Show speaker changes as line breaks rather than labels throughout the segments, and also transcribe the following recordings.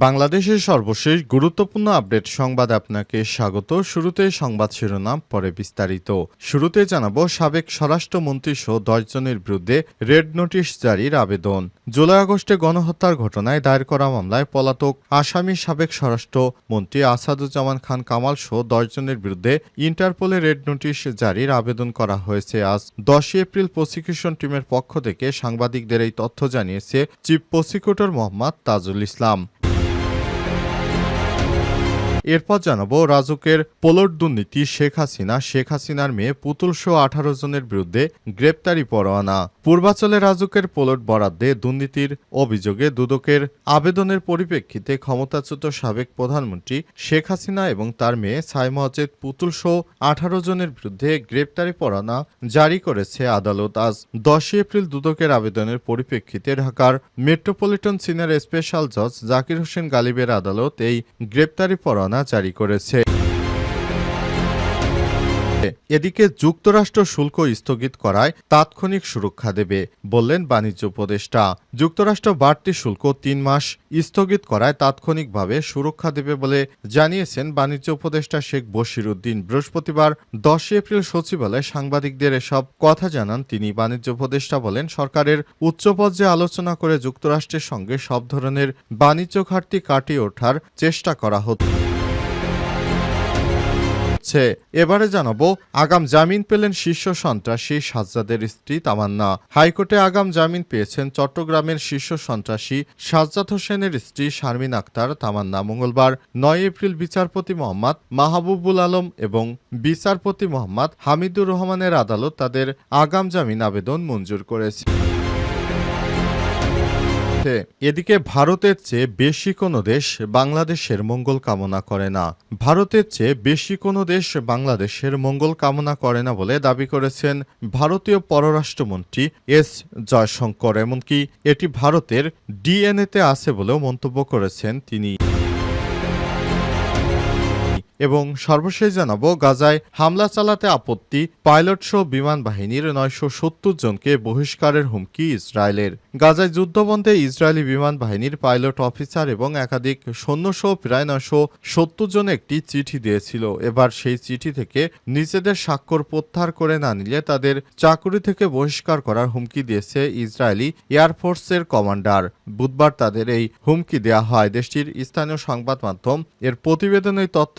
বাংলাদেশের সর্বশেষ গুরুত্বপূর্ণ আপডেট সংবাদ আপনাকে স্বাগত। শুরুতে সংবাদ শিরোনাম, পরে বিস্তারিত। শুরুতে জানাব, সাবেক স্বরাষ্ট্রমন্ত্রী সহ দশ জনের বিরুদ্ধে রেড নোটিশ জারির আবেদন। জুলাই আগস্টে গণহত্যার ঘটনায় দায়ের করা মামলায় পলাতক আসামি সাবেক স্বরাষ্ট্রমন্ত্রী আসাদুজ্জামান খান কামাল সহ দশ জনের বিরুদ্ধে ইন্টারপোলে রেড নোটিশ জারির আবেদন করা হয়েছে। আজ দশই এপ্রিল প্রসিকিউশন টিমের পক্ষ থেকে সাংবাদিকদের এই তথ্য জানিয়েছে চিফ প্রসিকিউটর মোহাম্মদ তাজুল ইসলাম। এরপর জানাব রাজুকের পোলট দুর্নীতি শেখ হাসিনা, শেখ হাসিনার মেয়ে পুতুল সহ আঠারো জনের বিরুদ্ধে গ্রেপ্তারি পরোয়ানা। পূর্বাচলে রাজুকের পোলট বরাদ্দে দুর্নীতির অভিযোগে দুদকের আবেদনের পরিপ্রেক্ষিতে ক্ষমতাচ্যুত সাবেক প্রধানমন্ত্রী শেখ হাসিনা এবং তার মেয়ে সাইমজেদ পুতুল সহ আঠারো জনের বিরুদ্ধে গ্রেপ্তারি পরোয়ানা জারি করেছে আদালত। আজ দশই এপ্রিল দুদকের আবেদনের পরিপ্রেক্ষিতে ঢাকার মেট্রোপলিটন সিনিয়র স্পেশাল জজ জাকির হোসেন গালিবের আদালত এই গ্রেপ্তারি পরোয়ানা জারি করেছে। এদিকে যুক্তরাষ্ট্র শুল্ক স্থগিত করায় তাৎক্ষণিক সুরক্ষা দেবে বললেন বাণিজ্য উপদেষ্টা। যুক্তরাষ্ট্র বাড়তি শুল্ক তিন মাস স্থগিত করায় তাৎক্ষণিকভাবে সুরক্ষা দেবে বলে জানিয়েছেন বাণিজ্য উপদেষ্টা শেখ বশির উদ্দিন বৃহস্পতিবার দশই এপ্রিল সচিবালয়ে সাংবাদিকদের এসব কথা জানান তিনি। বাণিজ্য উপদেষ্টা বলেন, সরকারের উচ্চ পর্যায়ে আলোচনা করে যুক্তরাষ্ট্রের সঙ্গে সব ধরনের বাণিজ্য ঘাটতি কাটিয়ে ওঠার চেষ্টা করা হচ্ছে। হচ্ছে। এবারে জানাব, আগাম জামিন পেলেন শীর্ষ সন্ত্রাসী সাজ্জাদের স্ত্রী তামান্না। হাইকোর্টে আগাম জামিন পেয়েছেন চট্টগ্রামের শীর্ষ সন্ত্রাসী সাজ্জাদ হোসেনের স্ত্রী শারমিন আক্তার তামান্না মঙ্গলবার, নয় এপ্রিল বিচারপতি মোহাম্মদ মাহবুবুল আলম এবং বিচারপতি মোহাম্মদ হামিদুর রহমানের আদালত তাদের আগাম জামিন আবেদন মঞ্জুর করেছে। এদিকে ভারতের চেয়ে বেশি কোনো দেশ বাংলাদেশের মঙ্গল কামনা করে না। ভারতের চেয়ে বেশি কোনো দেশ বাংলাদেশের মঙ্গল কামনা করে না বলে দাবি করেছেন ভারতীয় পররাষ্ট্রমন্ত্রী এস. জয়শঙ্কর। এমনকি এটি ভারতের ডিএনএতে আছে বলেও মন্তব্য করেছেন তিনি। এবং সর্বশেষ জানাব, গাজায় হামলা চালাতে আপত্তি পাইলট সহ বিমান বাহিনীর নয়শো সত্তর জনকে বহিষ্কারের হুমকি ইসরায়েলের। গাজায় যুদ্ধবন্ধে ইসরায়েলি বিমান বাহিনীর পাইলট অফিসার এবং একাধিক সৈন্যসহ প্রায় নয়শো সত্তর জন একটি চিঠি দিয়েছিল। এবার সেই চিঠি থেকে নিজেদের স্বাক্ষর প্রত্যাহার করে না নিলে তাদের চাকুরি থেকে বহিষ্কার করার হুমকি দিয়েছে ইসরায়েলি এয়ারফোর্সের কমান্ডার। বুধবার তাদের এই হুমকি দেওয়া হয়। দেশটির স্থানীয় সংবাদ মাধ্যম এর প্রতিবেদনে তথ্য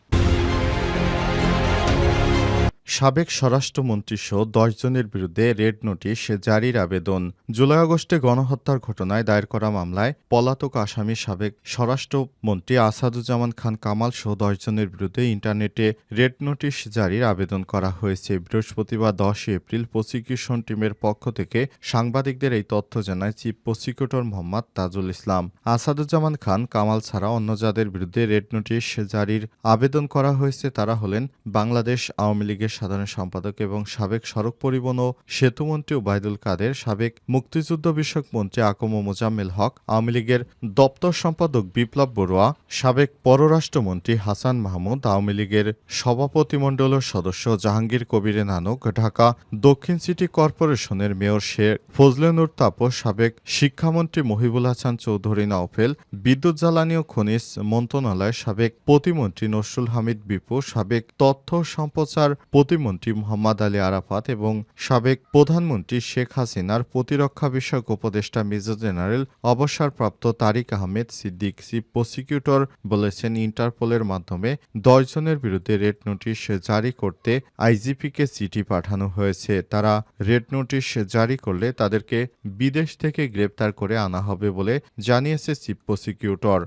সাবেক স্বরাষ্ট্রমন্ত্রী সহ দশ জনের বিরুদ্ধে রেড নোটিশ জারির আবেদন। জুলাই আগস্টে গণহত্যার ঘটনায় দায়ের করা মামলায় পলাতক আসামি সাবেক স্বরাষ্ট্রমন্ত্রী আসাদুজ্জামান খান কামাল সহ দশ জনের বিরুদ্ধে ইন্টারনেটে রেড নোটিশ জারির আবেদন করা হয়েছে। বৃহস্পতিবার দশই এপ্রিল প্রসিকিউশন টিমের পক্ষ থেকে সাংবাদিকদের এই তথ্য জানায় চিফ প্রসিকিউটর মোহাম্মদ তাজুল ইসলাম। আসাদুজ্জামান খান কামাল ছাড়া অন্য যাদের বিরুদ্ধে রেড নোটিশ জারির আবেদন করা হয়েছে তারা হলেন বাংলাদেশ আওয়ামী লীগের সাধারণ সম্পাদক এবং সাবেক সড়ক পরিবহন ও সেতুমন্ত্রী ওবায়দুল কাদের, সাবেক মুক্তিযুদ্ধ বিষয়ক মন্ত্রী আকম মোজাম্মেল হক, আওয়ামী লীগের দপ্তর সম্পাদক বিপ্লব বড়ুয়া, সাবেক পররাষ্ট্রমন্ত্রী হাসান মাহমুদ, আওয়ামী লীগের সভাপতিমণ্ডলের সদস্য জাহাঙ্গীর কবিরে নানক, ঢাকা দক্ষিণ সিটি কর্পোরেশনের মেয়র শেখ ফজলেনুর তাপস, সাবেক শিক্ষামন্ত্রী মহিবুল হাসান চৌধুরী নাওফেল, বিদ্যুৎ জ্বালানি ও খনিজ মন্ত্রণালয়ের সাবেক প্রতিমন্ত্রী নসরুল হামিদ বিপু, সাবেক তথ্য সম্প্রচার প্রতিমন্ত্রী মোহাম্মদ আলী আরাফাত এবং সাবেক প্রধানমন্ত্রী শেখ হাসিনার প্রতিরক্ষা বিষয়ক উপদেষ্টা মেজর জেনারেল অবসরপ্রাপ্ত তারিক আহমেদ সিদ্দিক চিফ প্রসিকিউটর বলেছেন, ইন্টারপোলের মাধ্যমে দশজনের বিরুদ্ধে রেড নোটিশ জারি করতে আইজিপিকে চিঠি পাঠানো হয়েছে। তারা রেড নোটিশ জারি করলে তাদেরকে বিদেশ থেকে গ্রেপ্তার করে আনা হবে বলে জানিয়েছে চিফ প্রসিকিউটর।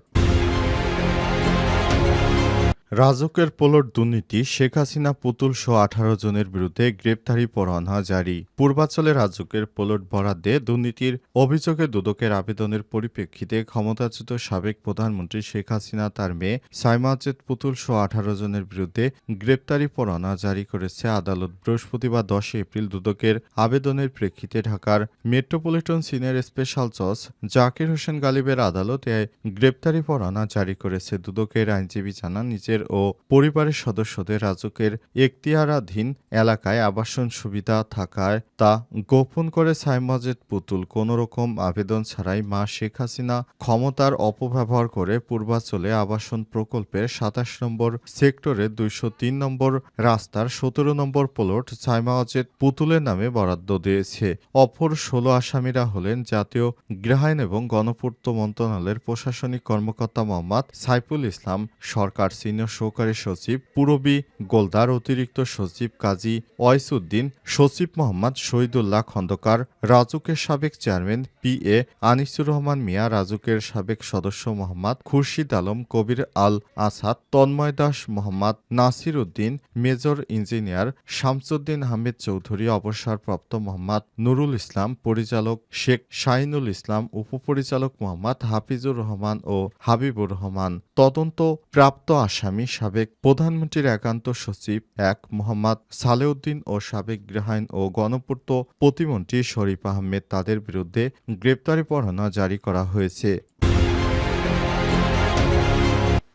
রাজকের পোলট দুর্নীতি, শেখ হাসিনা পুতুল সহ আঠারো জনের বিরুদ্ধে গ্রেপ্তারি পরোয়ানা জারি। পূর্বাঞ্চলে রাজকের পোলট বরাদ্দে দুর্নীতির অভিযোগে দুদকের আবেদনের পরিপ্রেক্ষিতে ক্ষমতাচ্যুত সাবেক প্রধানমন্ত্রী শেখ হাসিনা তার মেয়ে সাইমাজেদ পুতুল সহ আঠারো জনের বিরুদ্ধে গ্রেপ্তারি পরোয়ানা জারি করেছে আদালত। বৃহস্পতিবার দশই এপ্রিল দুদকের আবেদনের প্রেক্ষিতে ঢাকার মেট্রোপলিটন সিনিয়র স্পেশাল জজ জাকির হোসেন গালিবের আদালতে গ্রেপ্তারি পরোয়ানা জারি করেছে। দুদকের আইনজীবী জানান, নিজের ও পরিবারের সদস্যদের রাজকের এখতিয়ারাধীন এলাকায় আবাসন সুবিধা থাকায় তা গোপন করে সাইমাজেদ পুতুল কোনোরকম আবেদন ছাড়াই মা শেখ হাসিনা ক্ষমতার অপব্যবহার করে পূর্বাঞ্চলে আবাসন প্রকল্পের সাতাশ নম্বর সেক্টরে দুইশো তিন নম্বর রাস্তার সতেরো নম্বর প্লট সাইমাজেদ পুতুলের নামে বরাদ্দ দিয়েছে। অপর ষোলো আসামিরা হলেন জাতীয় গৃহায়ন এবং গণপূর্ত মন্ত্রণালয়ের প্রশাসনিক কর্মকর্তা মোহাম্মদ সাইফুল ইসলাম সরকার সিনিয়র সহকারী সচিব, পুরবী গোলদার অতিরিক্ত সচিব কাজী ওয়াইসুদ্দিন সচিব মোহাম্মদ শহীদুল্লাহ খন্দকার, রাজুকের সাবেক chairman P A Anisur Rahman Mia, রাজুকের সাবেক সদস্য মোহাম্মদ খুরশিদ আলম, কবির আল আসাদ, তন্ময় দাস মোহাম্মদ নাসির উদ্দিন, মেজর ইঞ্জিনিয়ার শামসুদ্দিন আহমেদ চৌধুরী, অবসরপ্রাপ্ত মোহাম্মদ নুরুল ইসলাম, পরিচালক শেখ শাহিনুল ইসলাম, উপপরিচালক মোহাম্মদ হাফিজুর রহমান ও হাবিবুর রহমান। তদন্ত প্রাপ্ত আসামি সাবেক প্রধানমন্ত্রীর একান্ত সচিব এক মোহাম্মদ সালেউদ্দিন ও সাবেক গৃহায়ণ ও গণপূর্ত প্রতিমন্ত্রী শরীফ আহমেদ তাদের বিরুদ্ধে গ্রেপ্তারি পরোয়ানা জারি করা হয়েছে।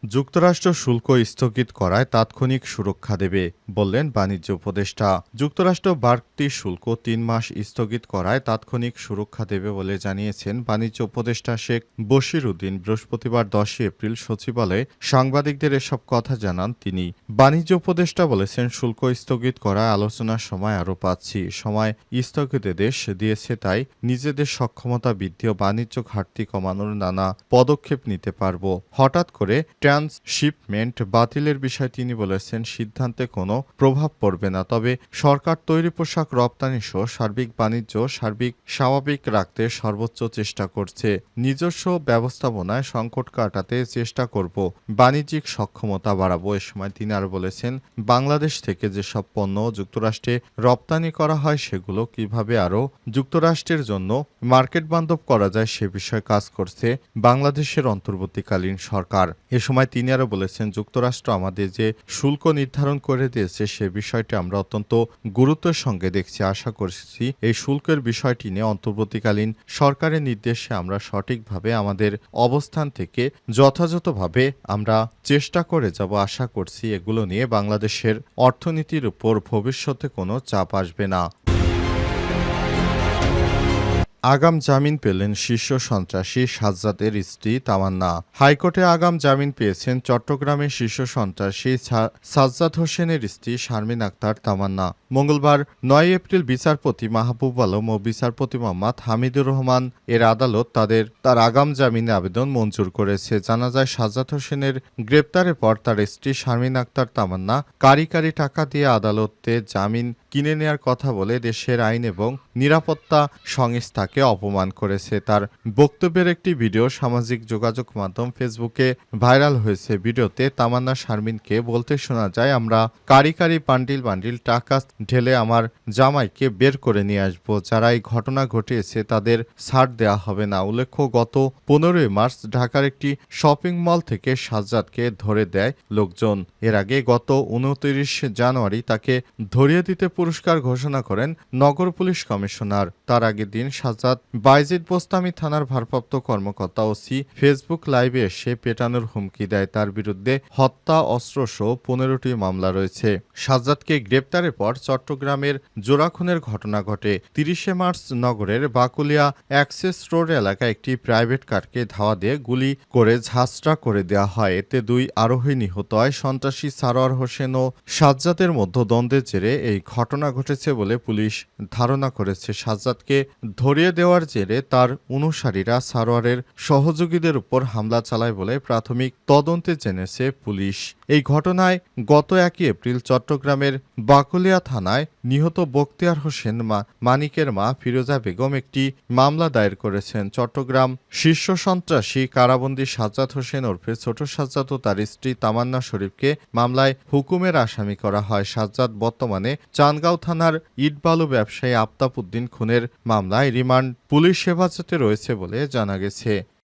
যুক্তরাষ্ট্র শুল্ক স্থগিত করায় তাৎক্ষণিক সুরক্ষা দেবে, বললেন বাণিজ্য উপদেষ্টা। যুক্তরাষ্ট্র বাড়তি শুল্ক তিন মাস স্থগিত করায় তাৎক্ষণিক সুরক্ষা দেবে বলে জানিয়েছেন বাণিজ্য উপদেষ্টা শেখ বশির উদ্দিন বৃহস্পতিবার দশই এপ্রিল সচিবালয়ে সাংবাদিকদের এসব কথা জানান তিনি। বাণিজ্য উপদেষ্টা বলেছেন, শুল্ক স্থগিত করায় আলোচনার সময় আরও পাচ্ছি। সময় স্থগিত দেশ দিয়েছে তাই নিজেদের সক্ষমতা বৃদ্ধি ও বাণিজ্য ঘাটতি কমানোর নানা পদক্ষেপ নিতে পারব। হঠাৎ করে ট্রান্সশিপমেন্ট বাতিলের বিষয়ে তিনি বলেছেন, সিদ্ধান্তে কোনো প্রভাব পড়বে না। তবে সরকার তৈরি পোশাক রপ্তানি সহ সার্বিক বাণিজ্য, সার্বিক স্বাভাবিক রাখতে সর্বোচ্চ চেষ্টা করছে। নিজস্ব ব্যবস্থাপনায় সংকট কাটাতে চেষ্টা করব। বাণিজ্যিক সক্ষমতা বাড়াবো, এ সময় তিনি আরও বলেছেন, বাংলাদেশ থেকে যেসব পণ্য যুক্তরাষ্ট্রে রপ্তানি করা হয়, সেগুলো কীভাবে আরও যুক্তরাষ্ট্রের জন্য মার্কেট বান্ধব করা যায়, সে বিষয়ে কাজ করছে বাংলাদেশের অন্তর্বর্তীকালীন সরকার। এ সময় তিনি আরও বলেছেন, যুক্তরাষ্ট্র আমাদের যে শুল্ক নির্ধারণ করে দিয়েছে, সে বিষয়টি আমরা অত্যন্ত গুরুত্বের সঙ্গে দেখছি। আশা করছি এই শুল্কের বিষয়টি নিয়ে অন্তর্বর্তীকালীন সরকারের নির্দেশে আমরা সঠিকভাবে আমাদের অবস্থান থেকে যথাযথভাবে আমরা চেষ্টা করে যাব। আশা করছি এগুলো নিয়ে বাংলাদেশের অর্থনীতির উপর ভবিষ্যতে কোনো চাপ আসবে না। আগাম জামিন পেলেন শীর্ষ সন্ত্রাসী সাজ্জাদের স্ত্রী তামান্না। হাইকোর্টে আগাম জামিন পেয়েছেন চট্টগ্রামের শীর্ষ সন্ত্রাসী সাজ্জাদ হোসেনের স্ত্রী শারমিন আক্তার তামান্না। মঙ্গলবার নয় এপ্রিল বিচারপতি মাহবুব আলম ও বিচারপতি মোহাম্মদ হামিদুর রহমান এর আদালত তাদের তার আগাম জামিনে আবেদন মঞ্জুর করেছে। জানা যায়, সাজ্জাদ হোসেনের গ্রেপ্তারের পর তার স্ত্রী শারমিন আক্তার তামান্না কারি কারি টাকা দিয়ে আদালতে জামিন কিনে নেয়ার কথা বলে দেশের আইন এবং নিরাপত্তা সংস্থাকে অপমান করেছে। তার বক্তব্যের একটি ভিডিও সামাজিক যোগাযোগ মাধ্যম ফেসবুকে ভাইরাল হয়েছে। ভিডিওতে তামান্না শারমিনকে বলতে শোনা যায়, আমরা কারি কারি বান্ডিল বান্ডিল টাকা ঢেলে আমার জামাইকে বের করে নিয়ে আসব। যারা এই ঘটনা ঘটিয়েছে তাদের ছাড় দেওয়া হবে না। উল্লেখ্য, গত পনেরোই মার্চ ঢাকার একটি শপিং মল থেকে সাজ্জাদকে ধরে দেয় লোকজন। এর আগে গত উনত্রিশ জানুয়ারি তাকে ধরিয়ে দিতে পুরস্কার ঘোষণা করেন নগর পুলিশ কমিশনার। তার আগের দিন সাজ্জাদ বাইজিদ বোস্তামি থানার ভারপ্রাপ্ত কর্মকর্তা ওসি ফেসবুক লাইভে এসে পেটানোর হুমকি দেয়। তার বিরুদ্ধে হত্যা অস্ত্রসহ পনেরোটি মামলা রয়েছে। সাজ্জাদকে গ্রেপ্তারের পর চট্টগ্রামের জোড়াখুনের ঘটনা ঘটে। তিরিশে মার্চ নগরের বাকুলিয়া অ্যাক্সেস রোড এলাকায় একটি প্রাইভেট কারকে ধাওয়া দিয়ে গুলি করে ঝাঁসটা করে দেওয়া হয়। এতে দুই আরোহী নিহত হয়। সন্ত্রাসী সারোয়ার হোসেন ও সাজ্জাদের মধ্যে দ্বন্দ্বের জেরে এই ঘটনা ঘটনা ঘটেছে বলে পুলিশ ধারণা করেছে। সাজ্জাদকে ধরিয়ে দেওয়ার জেরে তার অনুসারীরা সারোয়ারের সহযোগীদের উপর হামলা চালায় বলে প্রাথমিক তদন্তে জেনেছে পুলিশ। এই ঘটনায় গত একই এপ্রিল চট্টগ্রামের বাকলিয়া থানায় নিহত বক্তিয়ার হোসেন মা মানিকের মা ফিরোজা বেগম একটি মামলা দায়ের করেছেন। চট্টগ্রাম শীর্ষ সন্ত্রাসী কারাবন্দী সাজ্জাদ হোসেন ওরফে ছোট সাজ্জাদ ও তার স্ত্রী তামান্না শরীফকে মামলায় হুকুমের আসামি করা হয়। সাজ্জাদ বর্তমানে চানগাঁও থানার ইটবালু ব্যবসায়ী আফতাব উদ্দিন খুনের মামলায় রিমান্ড, পুলিশ হেফাজতে রয়েছে বলে জানা গেছে।